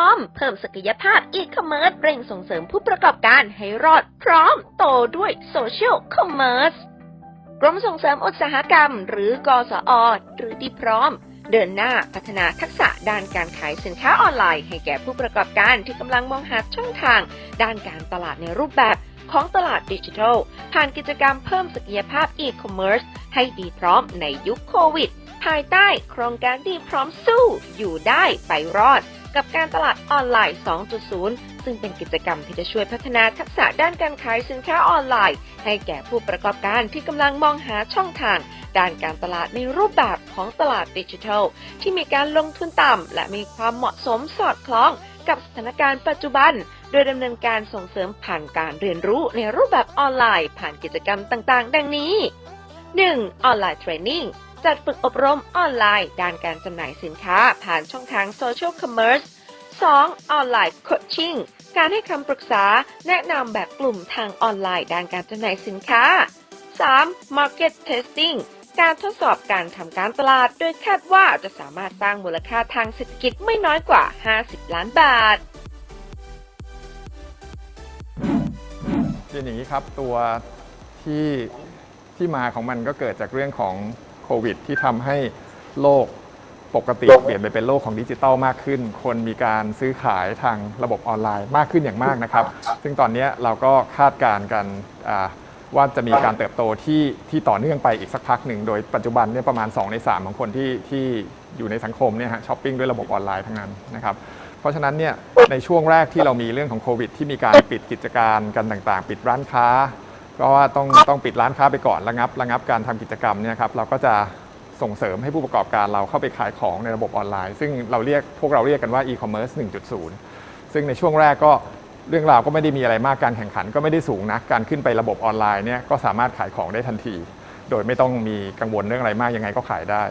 ร้อม เพิ่มศักยภาพอีคอมเมิร์ซเร่งส่งเสริมผู้ประกอบการให้รอดพร้อมโตด้วยโซเชียลคอมเมิร์ซกรมส่งเสริมอุตสาหกรรม หรือกสอหรือดีพร้อม เดินหน้าพัฒนาทักษะด้านการขายสินค้าออนไลน์ให้แก่ผู้ประกอบการที่กำลังมองหาช่องทาง ด้านการตลาดในรูปแบบของตลาดดิจิทัล ผ่านกิจกรรมเพิ่มศักยภาพอีคอมเมิร์ซให้ดีพร้อมในยุคโควิด ภายใต้โครงการดีพร้อมสู้ อยู่ได้ไปรอด กับการตลาดออนไลน์ 2.0 ซึ่งเป็นกิจกรรมที่จะช่วยพัฒนาทักษะด้านการขายสินค้าออนไลน์ ให้แก่ผู้ประกอบการที่กำลังมองหาช่องทาง ด้านการตลาดในรูปแบบของตลาดดิจิทัล ที่มีการลงทุนต่ำและมีความเหมาะสมสอดคล้องกับสถานการณ์ปัจจุบัน โดยดำเนินการส่งเสริมผ่านการเรียนรู้ในรูปแบบออนไลน์ ผ่านกิจกรรมต่างๆ ดังนี้ 1. ออนไลน์เทรนนิ่ง จัดฝึกอบรมออนไลน์ ด้านการจำหน่ายสินค้าผ่านช่องทางโซเชียลคอมเมอร์ส 2. ออนไลน์โคชชิ่งการให้คำปรึกษาแนะนำแบบกลุ่มทางออนไลน์ด้านการจำหน่ายสินค้า 3. Market Testing การทดสอบการทำการตลาด โดยคาดว่าจะสามารถสร้างมูลค่าทางเศรษฐกิจไม่น้อยกว่า 50 ล้านบาทเรียนอย่างนี้ครับตัวที่ที่มาของมันก็เกิดจากเรื่องของ ควิด ที่ทำให้โลกปกติเปลี่ยนไปเป็นโลกของดิจิทัลมากขึ้น คนมีการซื้อขายทางระบบออนไลน์มากขึ้นอย่างมากนะครับ ซึ่งตอนนี้เราก็คาดการณ์กันอ่าว่าจะมีการเติบโตที่ที่ต่อเนื่องไปอีกสักพักหนึ่ง โดยปัจจุบันเนี่ยประมาณ 2 ใน 3 ของคนที่ที่อยู่ในสังคมเนี่ยฮะช้อปปิ้งด้วยระบบออนไลน์ทั้งนั้นนะครับ เพราะฉะนั้นเนี่ยในช่วงแรกที่เรามีเรื่องของโควิด ที่มีการปิดกิจการกันต่างๆ ปิดร้านค้า ก็ว่าต้องต้องปิดร้านค้าไปก่อนระงับระงับการทำกิจกรรมเนี่ยครับเราก็จะส่งเสริมให้ผู้ประกอบการเราเข้าไปขายของในระบบออนไลน์ ซึ่งเราเรียกพวกเราเรียกกันว่า e-commerce 1.0 ซึ่งในช่วงแรกก็เรื่องราวก็ไม่ได้มีอะไรมากการแข่งขันก็ไม่ได้สูงนักการขึ้นไประบบออนไลน์เนี่ยก็สามารถขายของได้ทันที โดยไม่ต้องมีกังวลเรื่องอะไรมากยังไงก็ขายได้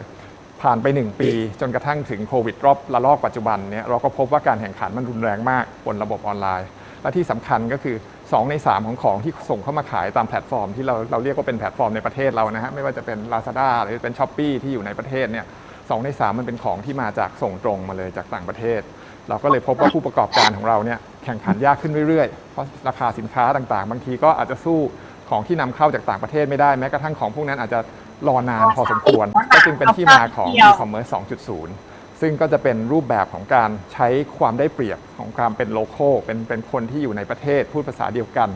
ผ่านไป 1 ปี จนกระทั่งถึงโควิดรอบระลอกปัจจุบันเนี่ยเราก็พบว่าการแข่งขันมันรุนแรงมากบนระบบออนไลน์ และที่สำคัญก็คือ 2 ใน 3 ของของที่ส่งเข้ามาขายตามแพลตฟอร์มที่เราเราเรียกว่าเป็นแพลตฟอร์มในประเทศเรานะฮะไม่ว่าจะเป็น Lazada หรือเป็น s h อ p e e ที่อยู่ในประเทศเนี่ยสใน 3 มันเป็นของที่มาจากส่งตรงมาเลยจากต่างประเทศ เราก็เลยพบว่าผู้ประกอบการของเราเนี่ยแข่งขันยากขึ้นเรื่อยๆ เพราะราคาสินค้าต่างๆ บางทีก็อาจจะสู้ของที่นำเข้าจากต่างประเทศไม่ได้แม้กระทั่งของพวกนั้นอาจจะรอนานพอสมควร ก็จึงเป็นที่มาของ e-commerce 2.0 ซึ่งก็จะเป็นรูปแบบของการใช้ความได้เปรียบของความเป็นโลโก้เป็นเป็นคนที่อยู่ในประเทศ พูดภาษาเดียวกัน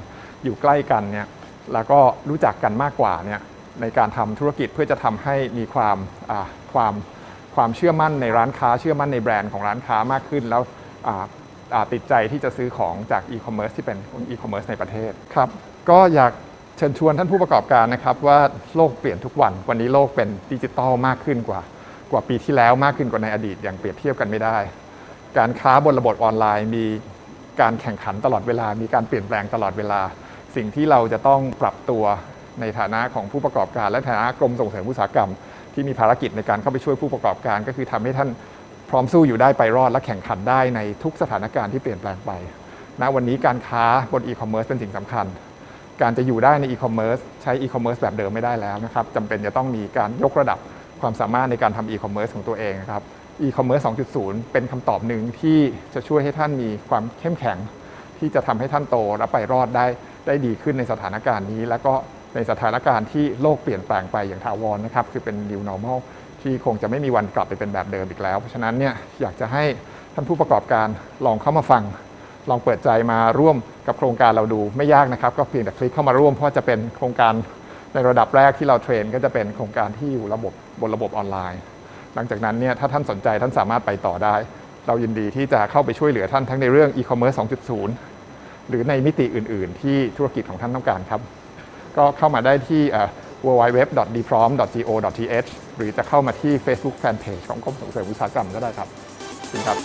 อยู่ใกล้กันเนี่ยแล้วก็รู้จักกันมากกว่าเนี่ยในการทำธุรกิจเพื่อจะทำให้มีความอ่าความความเชื่อมั่นในร้านค้าเชื่อมั่นในแบรนด์ของร้านค้ามากขึ้น แล้วอ่าอ่าติดใจที่จะซื้อของจากอีคอมเมิร์ซที่เป็นอีคอมเมิร์ซในประเทศครับก็อยากเชิญชวนท่านผู้ประกอบการนะครับว่าโลกเปลี่ยนทุกวัน วันนี้โลกเป็นดิจิตอลมากขึ้นกว่า กว่าปีที่แล้วมากขึ้นกว่าในอดีตอย่างเปรียบเทียบกันไม่ได้ การค้าบนระบบออนไลน์ มีการแข่งขันตลอดเวลา มีการเปลี่ยนแปลงตลอดเวลา สิ่งที่เราจะต้องปรับตัวในฐานะของผู้ประกอบการ และฐานะกรมส่งเสริมอุตสาหกรรม ที่มีภารกิจในการเข้าไปช่วยผู้ประกอบการ ก็คือทำให้ท่านพร้อมสู้อยู่ได้ไปรอดและแข่งขันได้ในทุกสถานการณ์ที่เปลี่ยนแปลงไปณวันนี้การค้าบนอีคอมเมิร์ซเป็นสิ่งสำคัญ การจะอยู่ได้ในอีคอมเมิร์ซใช้อีคอมเมิร์ซแบบเดิมไม่ได้แล้วนะครับจำเป็นจะต้องมีการยกระดับ ความสามารถในการทำอีคอมเมิร์ซของตัวเองครับอีคอมเมิร์ซ2.0 เป็นคำตอบหนึ่งที่จะช่วยให้ท่านมีความเข้มแข็ง ที่จะทำให้ท่านโตและไปรอดได้ได้ดีขึ้นในสถานการณ์นี้ แล้วก็ในสถานการณ์ที่โลกเปลี่ยนแปลงไปอย่างถาวรนะครับ คือเป็น new normal ที่คงจะไม่มีวันกลับไปเป็นแบบเดิมอีกแล้ว เพราะฉะนั้นเนี่ยอยากจะให้ท่านผู้ประกอบการลองเข้ามาฟัง ลองเปิดใจมาร่วมกับโครงการเราดูไม่ยากนะครับ ก็เพียงแต่คลิกเข้ามาร่วมเพราะจะเป็นโครงการ ในระดับแรกที่เราเทรนก็จะเป็นโครงการที่อยู่ระบบบนระบบออนไลน์ หลังจากนั้นเนี่ยถ้าท่านสนใจท่านสามารถไปต่อได้ เรายินดีที่จะเข้าไปช่วยเหลือท่านทั้งในเรื่อง e-commerce 2.0 หรือในมิติอื่น ๆ ที่ธุรกิจของท่านต้องการครับ ก็เข้ามาได้ที่ www.dprom.go.th หรือจะเข้ามาที่ Facebook Fanpage ของกรมส่งเสริมอุตสาหกรรมก็ได้ครับขอบคุณครับ